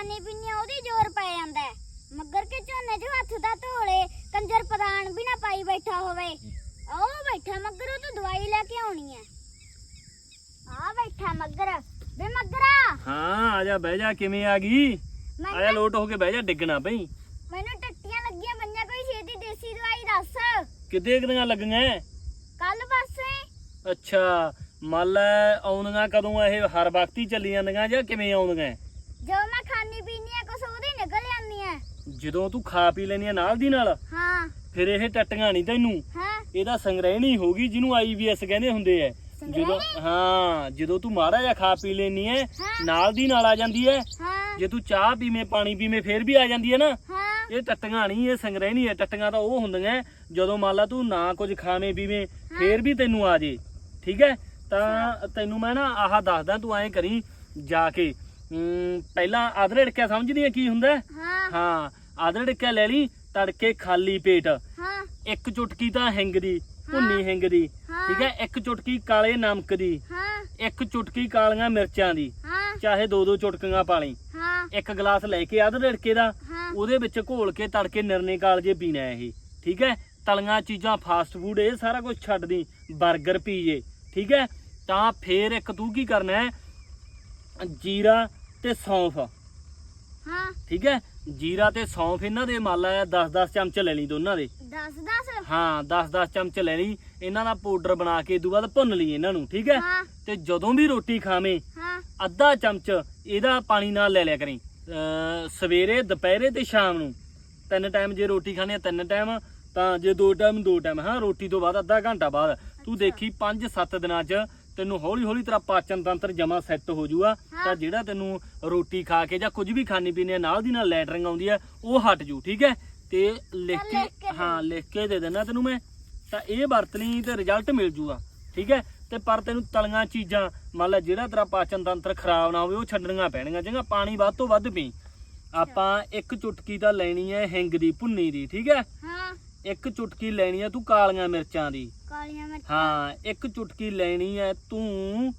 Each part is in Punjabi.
ਖਾਣੇ ਪੀਣੇ ਉਹਦੀ ਜ਼ੋਰ ਪੈ ਜਾਂਦਾ ਹੈ। ਮੱਗਰ ਕੇ ਝੋਨੇ 'ਚ ਹੱਥ ਦਾ ਧੋਲੇ ਕੰਜਰ ਪ੍ਰਦਾਨ ਵੀ ਨਾ ਪਾਈ ਬੈਠਾ ਹੋਵੇ। ਉਹ ਬੈਠਾ ਮੱਗਰ ਉਹ ਤੋਂ ਦਵਾਈ ਲੈ ਕੇ ਆਉਣੀ ਹੈ। ਆ ਬੈਠਾ ਮੱਗਰ। ਵੇ ਮੱਗਰਾ! ਹਾਂ ਆ ਜਾ ਬਹਿ ਜਾ ਕਿਵੇਂ ਆ ਗਈ? ਆ ਜਾ ਮੈਨੂੰ ਲੋਟ ਹੋ ਕੇ ਬਹਿ ਜਾ ਡਿੱਗਣਾ ਪਈ ਮੈਨੂੰ ਟੱਟੀਆਂ ਲੱਗੀਆਂ ਮੰਨਿਆ ਕੋਈ ਛੇਤੀ ਦੇਸੀ ਦਵਾਈ ਦੱਸ। ਕਿਤੇ ਕਿਦੀਆਂ ਲੱਗੀਆਂ? ਕੱਲ ਪਾਸੇ। ਅੱਛਾ ਮੰਨ ਲੈ ਆਉਂਦੀਆਂ ਕਦੋਂ ਇਹ ਹਰ ਵਕਤ ਹੀ ਚੱਲੀ ਜਾਂਦੀਆਂ ਜਾਂ ਕਿਵੇਂ ਆਉਂਦੀਆਂ ਮੈਂ ਖਾਣੀ ਪੀਣੀ ਆ ਕੁਛ ਉਹਦੇ ਹੀ ਨਿਕਲ ਜਾਂਦੀਆਂ ਜਦੋਂ ਤੂੰ ਖਾ ਪੀ ਲੈਣੀ ਆ ਨਾਲ ਦੀ ਨਾਲ ਹਾਂ। ਫਿਰ ਇਹ ਟੱਟੀਆਂ ਨਹੀਂ ਤੈਨੂੰ। ਹਾਂ। ਇਹਦਾ ਸੰਗ੍ਰਹਿਣੀ ਹੋਗੀ ਜਿਹਨੂੰ ਆਈਵੀਐਸ ਕਹਿੰਦੇ ਹੁੰਦੇ ਐ ਜਦੋਂ ਹਾਂ ਜਦੋਂ ਤੂੰ ਮਾੜਾ ਜਿਹਾ ਖਾ ਪੀ ਲੈਣੀ ਐ। ਨਾਲ ਦੀ ਨਾਲ ਆ ਜਾਂਦੀ ਐ। ਹਾਂ। ਜੇ ਤੂੰ ਚਾਹ ਪੀਵੇਂ ਪਾਣੀ ਪੀਵੇਂ ਫੇਰ ਵੀ ਆ ਜਾਂਦੀ ਐ ਨਾ। ਇਹ ਟੱਟੀਆਂ ਨਹੀਂ ਇਹ ਸੰਗ੍ਰਹਿਣੀ ਐ। ਟੱਟੀਆਂ ਤਾਂ ਉਹ ਹੁੰਦੀਆਂ ਜਦੋਂ ਮੰਨ ਲਾ ਤੂੰ ਨਾ ਕੁਝ ਖਾਵੇਂ ਪੀਵੇਂ ਫੇਰ ਵੀ ਤੈਨੂੰ ਆ ਜੇ। ਠੀਕ ਐ? ਤਾਂ ਤੈਨੂੰ ਮੈਂ ਨਾ ਆਹ ਦੱਸਦਾ ਤੂੰ ਐਂ ਕਰੀ ਜਾ ਕੇ। ਪਹਿਲਾਂ ਆਦਰੇ ਡਿੱਕਿਆ ਸਮਝਦੀ ਐ ਕੀ ਹੁੰਦਾ? ਹੈ? ਡਿੱਕਿਆ ਲੈ ਲਈ ਤੜਕੇ ਖਾਲੀ ਪੇਟ। ਹਾਂ। ਇੱਕ ਚੁਟਕੀ ਤਾਂ ਹਿੰਗ ਦੀ ਭੁੰਨੀ ਹਿੰਗ ਦੀ। ਠੀਕ ਹੈ? ਇੱਕ ਚੁਟਕੀ ਕਾਲੇ ਨਮਕ ਦੀ ਹਾਂ। ਇੱਕ ਚੁਟਕੀ ਕਾਲੀਆਂ ਮਿਰਚਾਂ ਦੀ ਹਾਂ। ਚਾਹੇ ਦੋ ਦੋ ਚੁਟਕੀਆਂ ਪਾ ਲਈ। ਹਾਂ। ਇੱਕ ਗਲਾਸ ਲੈ ਕੇ ਅੱਧ ਰਿੜਕੇ ਦਾ ਉਹਦੇ ਵਿੱਚ ਘੋਲ ਕੇ ਤੜਕੇ ਨਿਰਨੇ ਕਾਲਜੇ ਪੀਣਾ ਇਹ ਠੀਕ ਹੈ? ਤਲੀਆਂ ਚੀਜ਼ਾਂ ਫਾਸਟ ਫੂਡ ਇਹ ਸਾਰਾ ਕੁਝ ਛੱਡ ਦੀ 버ਗਰ ਪੀਜੇ ਠੀਕ ਹੈ? ਤਾਂ ਫੇਰ ਇੱਕ ਤੂੰ ਕੀ ਕਰਨਾ ਹੈ? ਜੀਰਾ ਤੇ ਸੌਂਫ। ਹਾਂ। ਠੀਕ ਹੈ? ਜੀਰਾ ਤੇ ਸੌਂਫ ਇਹਨਾਂ ਦੇ ਮੰਨ ਲਾ 10-10 ਚਮਚ ਲੈ ਲਈ ਦੋਨਾਂ ਦੇ। ਦੱਸ ਦੱਸ? ਹਾਂ 10-10 ਚਮਚ ਲੈ ਲਈ। ਇਹਨਾਂ ਦਾ ਪਾਊਡਰ ਬਣਾ ਕੇ ਦੂ ਬਾਅਦ ਭੁੰਨ ਲਈ ਇਹਨਾਂ ਨੂੰ ਠੀਕ ਹੈ? ਹਾਂ। ਤੇ ਜਦੋਂ ਵੀ ਰੋਟੀ ਖਾਵੇਂ ਹਾਂ। ਅੱਧਾ ਚਮਚ ਇਹਦਾ ਪਾਣੀ ਨਾਲ ਲੈ ਲਿਆ ਕਰੀ। ਸਵੇਰੇ ਦੁਪਹਿਰੇ ਤੇ ਸ਼ਾਮ ਨੂੰ। ਤਿੰਨ ਟਾਈਮ ਜੇ ਰੋਟੀ ਖਾਣੀ ਆ ਤਿੰਨ ਟਾਈਮ ਤਾਂ ਜੇ ਦੋ ਟਾਈਮ ਦੋ ਟਾਈਮ ਹਾਂ ਰੋਟੀ ਤੋਂ ਬਾਅਦ ਅੱਧਾ ਘੰਟਾ ਬਾਅਦ। ਤੂੰ ਦੇਖੀ 5-7 ਦਿਨਾਂ 'ਚ ਤੈਨੂੰ ਹੌਲੀ ਹੌਲੀ ਤੇਰਾ ਪਾਚਨ ਤੰਤਰ ਜਮਾ ਸੈੱਟ ਹੋ ਜਾਊਗਾ। ਤਾਂ ਜਿਹੜਾ ਤੈਨੂੰ ਰੋਟੀ ਖਾ ਕੇ ਜਾਂ ਕੁਝ ਵੀ ਖਾਣੀ ਪੀਣੀ ਆ ਨਾਲ ਦੀ ਨਾਲ ਲੈਟਰਿੰਗ ਆਉਂਦੀ ਹੈ ਉਹ ਹਟ ਜੂ ਠੀਕ ਹੈ? ਤੇ ਲਿਖ ਕੇ ਹਾਂ ਲਿਖ ਕੇ ਦੇ ਦੇਣਾ ਤੈਨੂੰ ਮੈਂ ਤਾਂ ਇਹ ਵਰਤ ਲਈ ਤੇ ਰਿਜ਼ਲਟ ਮਿਲ ਜੂਗਾ ਠੀਕ ਹੈ? ਤੇ ਪਰ ਤੈਨੂੰ ਤਲੀਆਂ ਚੀਜ਼ਾਂ ਮੰਨ ਲੈ ਜਿਹੜਾ ਤੇਰਾ ਪਾਚਨ ਤੰਤਰ ਖਰਾਬ ਨਾ ਹੋਵੇ ਉਹ ਛੱਡਣੀਆਂ ਪੈਣਗੀਆਂ ਚੰਗਾ ਪਾਣੀ ਵੱਧ ਤੋਂ ਵੱਧ ਪੀ। ਆਪਾਂ ਇੱਕ ਚੁਟਕੀ ਤਾਂ ਲੈਣੀ ਹੈ ਹਿੰਗ ਦੀ ਭੁੰਨੀ ਦੀ ਠੀਕ ਹੈ? ਹਾਂ। ਇੱਕ ਚੁਟਕੀ ਲੈਣੀ ਹੈ ਤੂੰ ਕਾਲੀਆਂ ਮਿਰਚਾਂ ਦੀ। ਕਾਲੀਆਂ ਮਿਰਚ। ਹਾਂ ਇੱਕ ਚੁਟਕੀ ਲੈਣੀ ਹੈ ਤੂੰ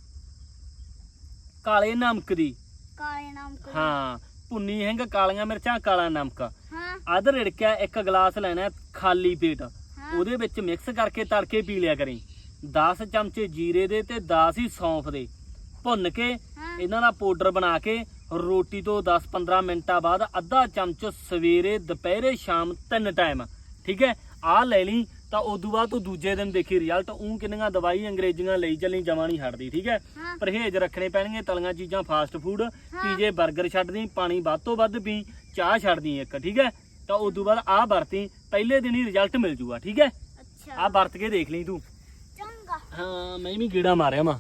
ਕਾਲੇ ਨਮਕ ਦੀ। ਕਾਲੇ ਨਾਮ ਕੋ ਹਾਂ ਭੁੰਨੀ ਹਿੰਗ ਕਾਲੀਆਂ ਮਿਰਚਾਂ ਕਾਲਾ ਨਮਕ। ਹਾਂ। ਅੱਧ ਰਿੜਕਿਆ ਇੱਕ ਗਲਾਸ ਲੈਣਾ ਹੈ ਖਾਲੀ ਪੇਟ। ਉਹਦੇ ਵਿੱਚ ਮਿਕਸ ਕਰਕੇ ਤੜਕੇ ਪੀ ਲਿਆ ਕਰੀ। 10 ਚਮਚੇ ਜੀਰੇ ਦੇ ਤੇ 10 ਹੀ ਸੌਂਫ ਦੇ। ਭੁੰਨ ਕੇ ਇਹਨਾਂ ਦਾ ਪਾਊਡਰ ਬਣਾ ਕੇ ਰੋਟੀ ਤੋਂ 10-15 ਮਿੰਟਾਂ ਬਾਅਦ ਅੱਧਾ ਚਮਚ ਸਵੇਰੇ ਦੁਪਹਿਰੇ ਸ਼ਾਮ ਤਿੰਨ ਟਾਈਮ ਠੀਕ ਹੈ ਆਹ ਲੈ ਲਈ ਤਾਂ ਉਦੋਂ ਬਾਅਦ ਤੂੰ ਦੂਜੇ ਦਿਨ ਦੇਖੀ ਰਿਜ਼ਲਟ ਉਹ ਕਿੰਨੀਆਂ ਦਵਾਈ ਅੰਗਰੇਜ਼ੀਆਂ ਲਈ ਚੱਲੀ ਜਮਾ ਨਹੀਂ ਹਟਦੀ ਠੀਕ ਹੈ? ਹਾਂ। ਪਰਹੇਜ਼ ਰੱਖਣੇ ਪੈਣਗੇ ਤਲੀਆਂ ਚੀਜ਼ਾਂ ਫਾਸਟ ਫੂਡ ਪੀਜੇ 버ਗਰ ਛੱਡ ਦੀ ਪਾਣੀ ਵੱਧ ਤੋਂ ਵੱਧ ਪੀ ਚਾਹ ਛੱਡ ਦੀ ਇੱਕ ਠੀਕ ਹੈ? ਤਾਂ ਉਦੋਂ ਬਾਅਦ ਆਹ ਵਰਤੀ ਪਹਿਲੇ ਦਿਨ ਹੀ ਰਿਜ਼ਲਟ ਮਿਲ ਜੂਗਾ ਠੀਕ ਹੈ? ਅੱਛਾ। ਆਹ ਵਰਤ ਕੇ ਦੇਖ ਲਈ ਤੂੰ। ਚੰਗਾ। ਹਾਂ ਮੈਂ ਵੀ ਕੀੜਾ ਮਾਰਿਆ ਮਾ